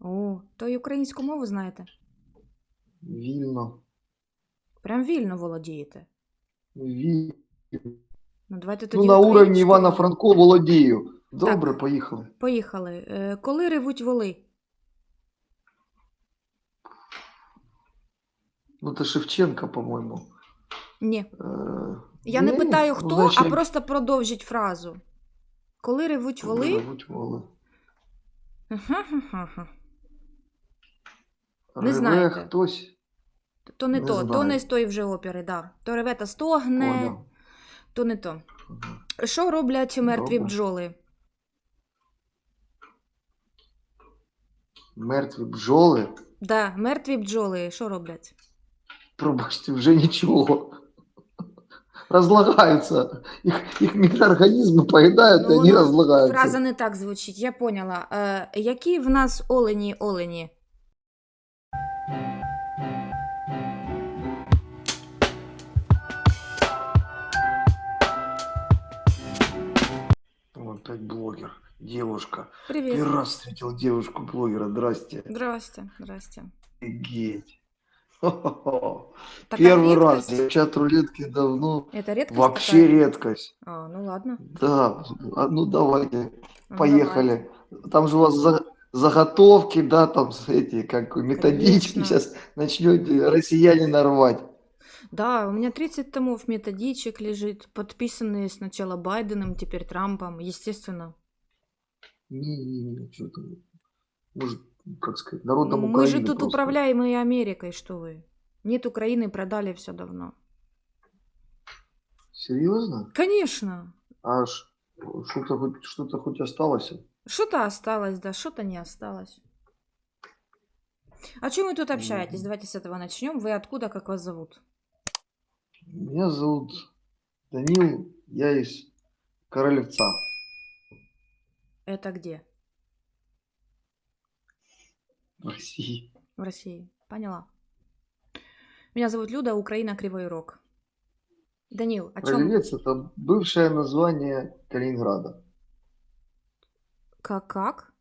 О, то й українську мову знаєте? Вільно. Прям вільно володієте. Ві... Ну, давайте Ну, тоді на уровні. Івана Франко володію. Добре, Так. поїхали. Поїхали. Е, Коли ревуть воли? Ну, це Шевченка, по-моєму. Ні. Е, Я не ні, питаю ну, хто, значить, а просто продовжіть фразу. Коли ревуть коли воли? ревуть воли. Ага-ха-ха. Не знаєте. хтось. То не, Не то, то не з тої вже опери, да. То реве та стогне, Поняв. то не то. Ага. Що роблять мертві Добре. бджоли? Мертві бджоли. Да, мертві бджоли, що роблять? Пробачте, вже нічого. Разлагаются. Их, их микроорганизмы поедают, и они ну, разлагаются. Фраза не так звучить, я поняла. Е, які в нас олені олені? Опять блогер. Девушка. Привіт. Первый раз встретил девушку-блогера. Здрасте. Здрасте, здрасте. Офигеть. Такая Первый раз. Я чат рулетки давно. Это редкость Вообще такая? редкость. А, ну ладно. Да. А, Ну давайте. Ну, Поехали. Там же у вас за- заготовки, да, там эти, как методички. Конечно. Сейчас начнете россияне нарвать. Да, у меня 30 томов методичек лежит, подписанные сначала Байденом, теперь Трампом, естественно. Не-не-не, что там. Может, как сказать, народом мы же Украины тут просто. управляемые Америкой, что вы. Нет Украины, продали все давно. Серьезно? Конечно. А что-то хоть, что-то хоть осталось? Что-то осталось, да, что-то не осталось. А чем вы тут общаетесь? Давайте с этого начнем. Вы откуда, как вас зовут? Меня зовут Данил, я из Королевца. Это где? в России. В России. Поняла. Меня зовут Люда, Украина, Кривой Рог. Данил, о чем? Королевец это бывшее название Калининграда. Как? Как?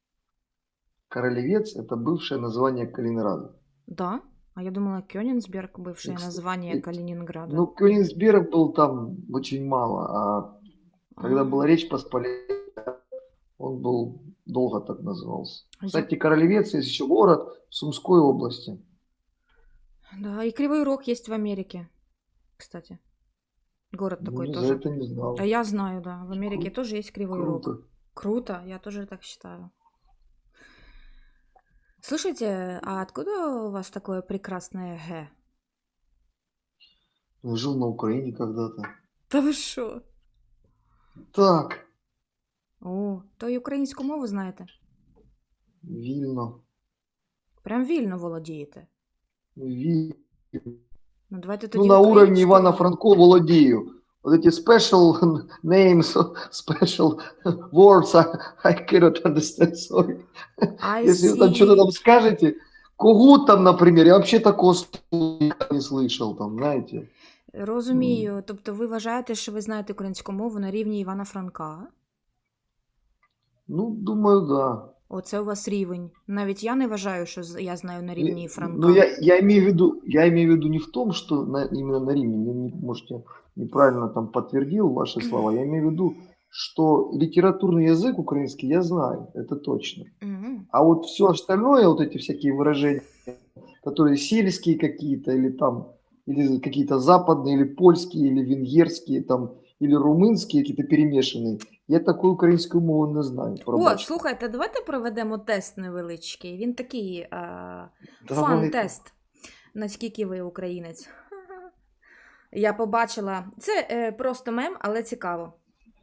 Королевец это бывшее название Калининграда. Да. А я думала, Кёнигсберг, бывшее Кстати, название Калининграда. Ну, Кёнигсберг был там очень мало, а когда А, была Речь Посполитая, он был долго так назывался. я- Кстати, Королевец есть еще город в Сумской области. Да, и Кривой Рог есть в Америке, кстати. Город такой ну, тоже. за это не знал. А я знаю, да. В Америке Круто. тоже есть Кривой Рог. Круто. Круто, я тоже так считаю. Слушайте, а откуда у вас такое прекрасное Г? Я жил на Украине когда-то. Та ви що? Так, О, то й українську мову знаєте? Вильно. Прям вільно володієте. Ви... Ну, давайте Ну, на уровне українською. Ивана Франко володею Вот эти special names, special words, I, I cannot understand, sorry. I Если вы там see. что-то там скажете, Когут там, например, я вообще такого слова не слышал, там, знаете. Розумію. Тобто ви вважаєте, що ви знаєте українську мову на рівні Івана Франка? Ну, думаю, да. Оце у вас рівень. Навіть я не вважаю, що з- я знаю на рівні Франка. Ну, я, я имею в виду, я имею в виду не в том, что на, именно на Риме, не, не- может, я неправильно там подтвердил ваши слова, я имею в виду, что литературный язык украинский я знаю, это точно. Мгм. А вот все остальное, вот эти всякие выражения, которые сельские какие-то, или там, или какие-то западные, или польские, или венгерские, там, или румынские, какие-то перемешанные, я такую украинскую мову не знаю. О, слухайте, давайте проведемо тест невеличкий. Він такий а, фан-тест. Наскільки ви українець? Я побачила. Це е, просто мем, але цікаво.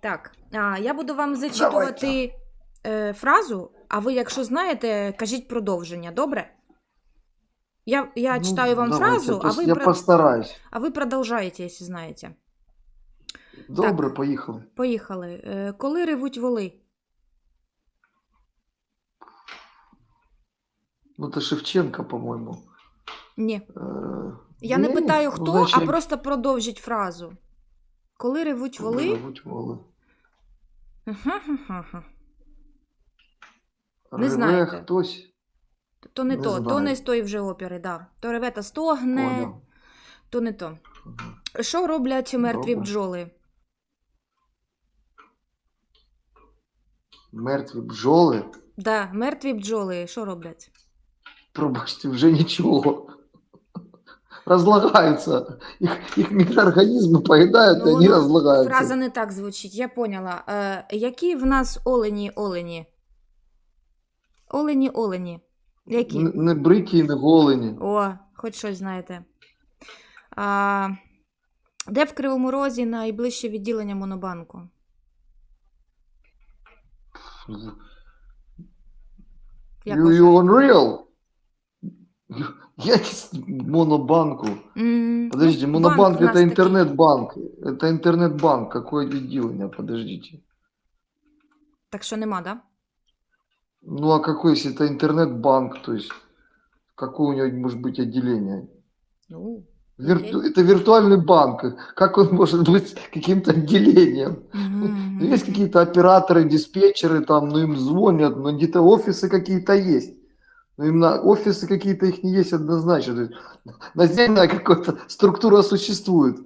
Так, а, я буду вам зачитувати е, фразу, а ви, якщо знаєте, кажіть продовження, добре? Я, я Ну, читаю вам давайте, фразу, а ви, Я про- постараюсь. а ви продовжаєте, якщо знаєте. Добре, поїхали. Поїхали. Е, коли ревуть воли? Ну, це Шевченка, по-моєму. Ні. Е, Я не ні, питаю ну, хто, значить, а просто продовжіть фразу. Коли ревуть воли. ревуть воли. Ага-ха-ха. Не Реве знаєте. хтось. То не, Не то, то не з тої вже опери, да. То реве та стогне, Понял. то не то. Що роблять мертві Добре. бджоли? Мертві бджоли, Да, мертві бджоли, що роблять? пробачте, вже нічого. Разлагаются. Их, их микроорганизмы поедают, и они воно- разлагаются. Ну, Фраза не так звучить, я поняла. Е, які в нас олені олені? Олені олені. Які? Н- Не бриті не голені. О, хоч щось знаєте. А, де в Кривому Розі найближче відділення Монобанку? You, you unreal? Я монобанку. М, Подождите, ну, монобанк это интернет-банк. Это интернет-банк. Какое отделение? Подождите. Так що нема, да? Ну а какой, если это интернет-банк, то есть какое у него может быть отделение? Ну, Вирту- Окей. Это виртуальный банк. Как он может быть каким-то отделением? мгм, Ну, Есть какие-то операторы, диспетчеры, там, ну им звонят, но где-то офисы какие-то есть. Но именно офисы какие-то их не есть однозначно. То есть наземная какая-то структура существует.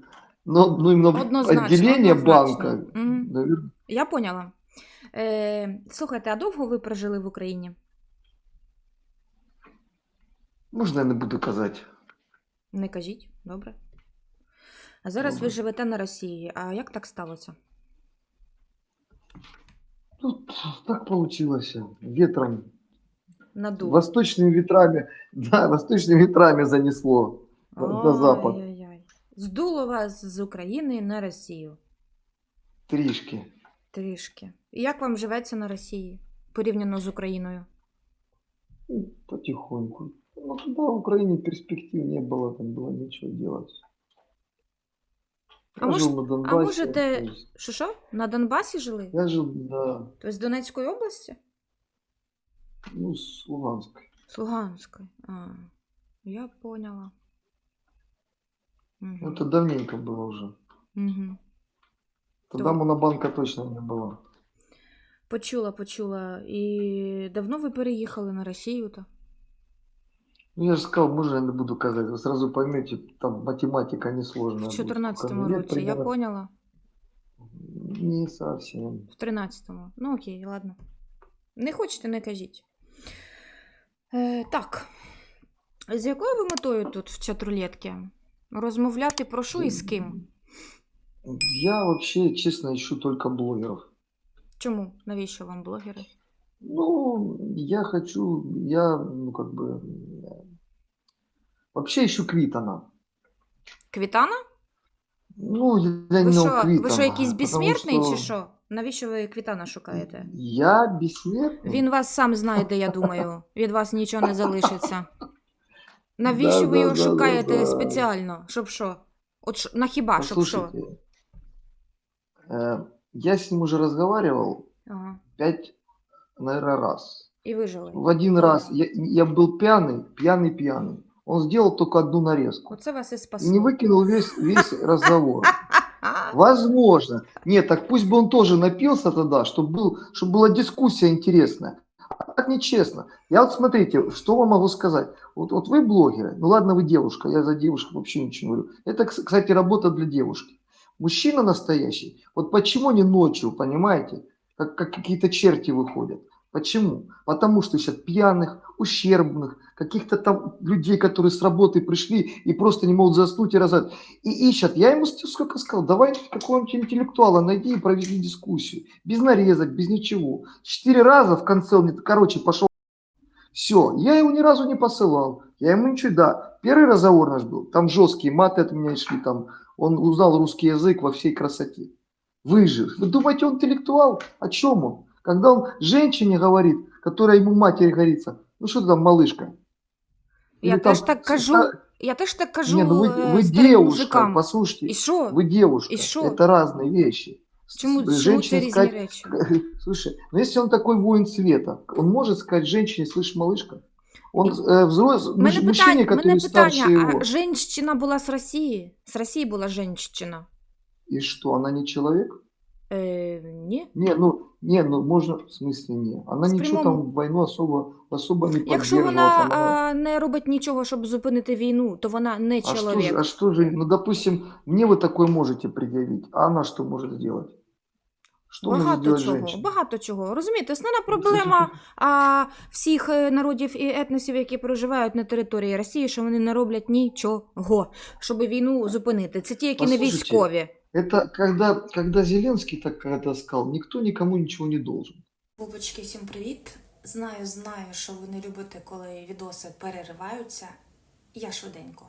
Но ну, именно Однозначно, отделение однозначно. банка, Мгм. наверное, Я поняла. Е, слухайте, а довго ви прожили в Україні? можно я не буду казать. Не кажіть, Добре. А зараз ви живете на Росії. А як так сталося? Ну, так получилось. Ветром, Надув. восточными ветрами, да, восточными ветрами занесло на, на запад. Здуло вас з України на Росію. Тришки. Трішки. І як вам живеться на Росії порівняно з Україною? Ну, Потихоньку. Ну, тогда в Украине перспектив не было, там было нечего делать. А Я мож- жил на Донбассе. може, де- то есть Що що? На Донбасі жили? Я жил, да, Тобто з Донецької області? ну, с Луганска. З Луганської. А, я поняла. Угу. Ну, это давненько было уже. Угу. Тогда То- монобанка точно не было. Почула, почула. І давно ви переїхали на Росію? то Ну, я же сказал, можно я не буду казать. Вы сразу поймете, там математика несложная. В будет. 14-му Лет році, я примерно- поняла. Не совсем. В 13-му. Ну окей, ладно. Не хочете, не кажіть. Е, так. З якою ви метою тут в чатрулетки? Розмовляти про що і з ким? Я вообще, честно, ищу только блогеров. Чому? Навіщо вам блогери? Ну, я хочу, я, ну, как бы, э, вообще ищу Квитона. Квітана? Ну, я Ви не що, Квитона. ви що, якийсь потому безсмертний что чи що? Навіщо ви Квітана шукаєте? Я бессмертный? Він вас сам знайде, я думаю. Від вас нічого не залишиться. Навіщо ви його Да-да-да-да-да. шукаєте спеціально? Щоб що? От що- на хіба, щоб що? Послушайте, э, я с ним уже разговаривал Ага. пять, наверное, раз. І вижили. В один раз я, я был пьяный, пьяный, пьяный. Он сделал только одну нарезку. Оце вас И спасло. не выкинул весь, весь разговор. Возможно. Нет, так пусть бы он тоже напился тогда, чтобы, был, чтобы была дискуссия интересная. А так нечестно. Я вот смотрите, что вам могу сказать. Вот, вот вы блогеры, ну ладно, вы девушка, я за девушек вообще ничего не говорю. Это, кс- кстати, работа для девушки. Мужчина настоящий, вот почему не ночью, понимаете, как, как какие-то черти выходят. Почему? Потому что ищут пьяных, ущербных, каких-то там людей, которые с работы пришли и просто не могут заснуть и разать. И ищут. Я ему сколько сказал, давай какого-нибудь интеллектуала найди и проведи дискуссию. Без нарезок, без ничего. Четыре раза в конце он короче, пошел. Все, я его ни разу не посылал. Я ему ничего, да. Первый разговор наш был, там жесткие маты от меня шли, там он узнал русский язык во всей красоте. Выжил. Вы думаете, он интеллектуал? О чем он? Когда он женщине говорит, которая ему матери говорится, ну что ты там, малышка? Я Или там теж так кажу. ста- Я теж так кажу Не, ну вы, е, вы старим девушка, мужикам. послушайте. І що? Вы девушка. И шо? Это разные вещи. Чому, С- чому це женщине різні сказать, речі? слушай, ну если он такой воин света, он может сказать женщине, слышь, малышка? Он э, взрослый, У мене мужчине, питання, мене который старше питання, его. а женщина була з Росії? З Росії була женщина. И что, она не человек? Е, ні. Не, ну, не, ну можно, в смысле не. Она В ничего прямом- там войну особо, особо не Якщо поддерживала. вона там она- а, не робить нічого, щоб зупинити війну, то вона не А что, чоловік. же, а что же, ну, допустим, мне вы такое можете предъявить, а она что может сделать? Что может Багато сделать чого, женщина? багато чого. Розумієте, основна проблема а, всіх е, народів і етносів, які проживають на території Росії, що вони не роблять нічого, щоб війну зупинити. Це ті, які не Послухайте, військові. Это когда, когда Зеленский так когда сказал, никто никому ничего не должен. Бубочки, всім привіт! Знаю, знаю, що ви не любите, коли відоси перериваються. Я швиденько.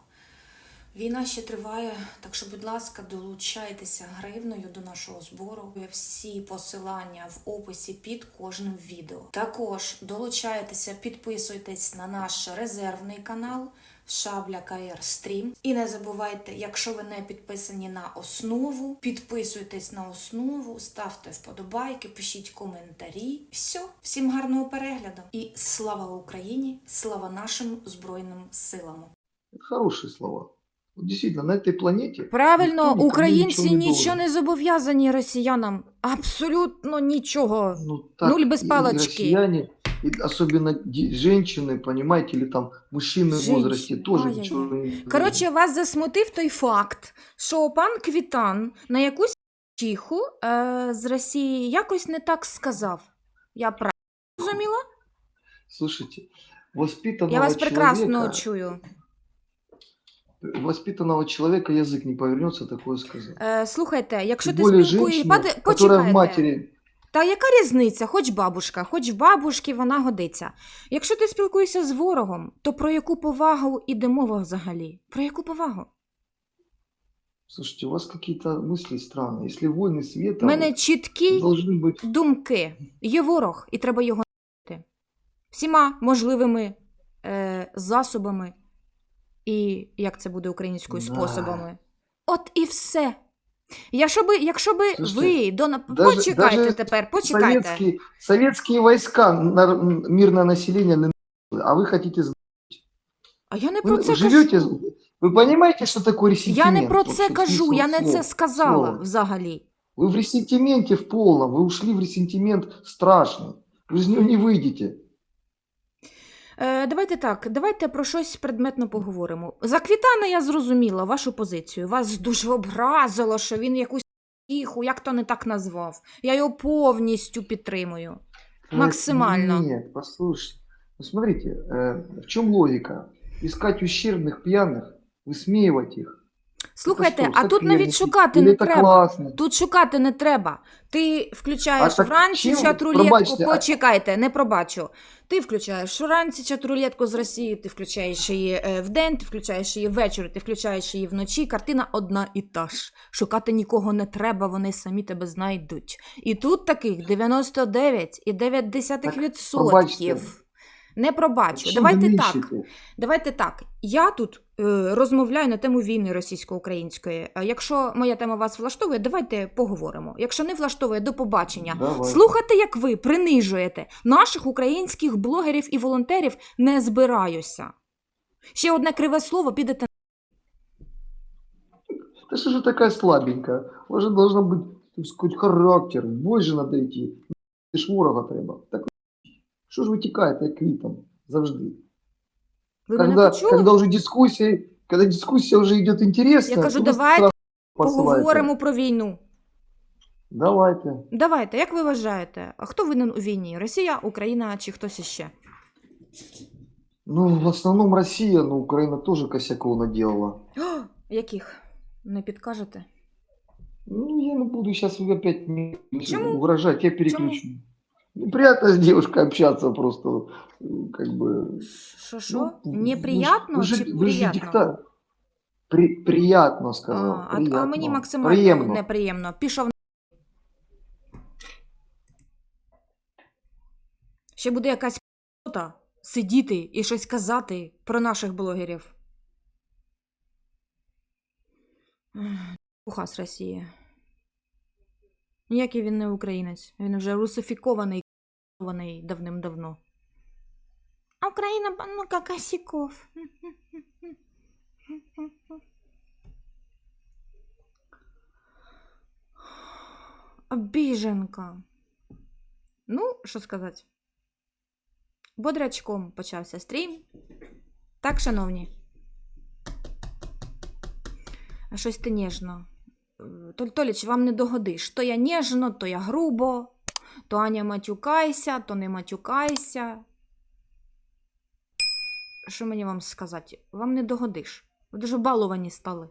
Війна ще триває, так що, будь ласка, долучайтеся гривною до нашого збору. Всі посилання в описі під кожним відео. Також долучайтеся, підписуйтесь на наш резервний канал Шабля КР Стрім. І не забувайте, якщо ви не підписані на основу, підписуйтесь на основу, ставте вподобайки, пишіть коментарі. Все, всім гарного перегляду і слава Україні! Слава нашим Збройним силам! Хороші слова. Вот действительно, на этой планете... Правильно, никто никому українці ничего не нічого должен. не зобов'язані росіянам. Абсолютно нічого. Ну, так Нуль без и палочки. россияне, и особенно ди- женщины, понимаете, или там мужчины в Женщины, возрасте тоже ай-яй-яй. ничего не должны. Коротше, вас засмутив той факт, що пан Квітан на якусь чиху е, з Росії якось не так сказав. Я правильно зрозуміла? Слушайте, воспитанного Я вас прекрасно человека, чую. воспитанного человека язык не повернется такое сказать. Е, слухайте, якщо Тем ти более спілкуєш, женщина, Паде- которая в почекайте. матери... Та яка різниця? Хоч бабушка, хоч бабушки, вона годиться. Якщо ти спілкуєшся з ворогом, то про яку повагу іде мова взагалі? Про яку повагу? Слушайте, у вас какие-то мысли странные. Если войны света, У мене чіткі должны быть... думки. Є ворог, і треба його нищити. Всіма можливими е, засобами і як це буде українською Да. способами. От і все. Якщо би, якщо би Слушайте, ви до на- даже- почекайте даже тепер, почекайте. Советские, советские войска на, мирное население, не а вы хотите... с- А я не про Вы це живете... кажу. Вы понимаете, что такое ресентимент? Я не про це вообще, кажу, смысл я не слова? це сказала слова? взагалі. Вы в ресентименте в полном, вы ушли в ресентимент страшный. Вы из него не выйдете. Е, давайте так, давайте про щось предметно поговоримо. За Квітана я зрозуміла вашу позицію. Вас дуже образило, що він якусь тиху, як то не так назвав. Я його повністю підтримую. Э, Максимально. Нет, послушайте. Ну, смотрите, э, в чем логика? Искать ущербных пьяных, высмеивать их. Слухайте, а тут навіть шукати не треба. Тут шукати не треба. Ти включаєш А вранці чат-рулетку, почекайте, не пробачу. Ти включаєш вранці чат-рулетку з Росії, ти включаєш її е, вдень, ти включаєш її ввечері, ти включаєш її вночі. Картина одна і та ж. Шукати нікого не треба, вони самі тебе знайдуть. І тут таких 99,9%. пробачте. Не пробачу. Чим Давайте ви так. Давайте так. Я тут е, розмовляю на тему війни російсько-української. Якщо моя тема вас влаштовує, давайте поговоримо. Якщо не влаштовує, до побачення. Давай. Слухати, як ви принижуєте наших українських блогерів і волонтерів, не збираюся. Ще одне криве слово підете. Да что же такая слабенькая? У вас же должен быть, так сказать, характер. В бой же надо идти. Ти ж ворога треба. Так що ж ви тікаєте як квітом завжди? Ви мене когда, почули? когда уже дискуссия, когда дискуссия уже идет интересно, Я кажу, то давайте сразу. Поговоримо про війну. Давайте. Давайте, як ви вважаєте, а хто винен у війні? Росія, Україна чи хтось іще? Ну, в основном Россия, но Украина тоже косяков наделала. О, яких? Не підкажете? Ну, я не буду сейчас опять не Почему? угрожать, я переключу. Ну, приятно с девушкой общаться просто, э, как бы. Що що? Ну, вы ж- Неприятно вы же, чи вы же приятно? дикта- При, приятно А, сказал. а, а приятно. мені максимально Приємно. неприємно. Пішов. на- Ще буде якась п***та сидіти і щось казати про наших блогерів. Ех, Ухас Росії. Ніякий він не українець. Він вже русифікований к***ований давним-давно. А Україна ну косяков. Обіженка. Ну, що сказати. Бодрячком почався стрім. Так, шановні. А щось ти ніжно. Е, Толь Толіч, вам не догодиш. То я нежно, то я грубо, то Аня матюкайся, то не матюкайся. Що мені вам сказати? Вам не догодиш. Ви дуже баловані стали.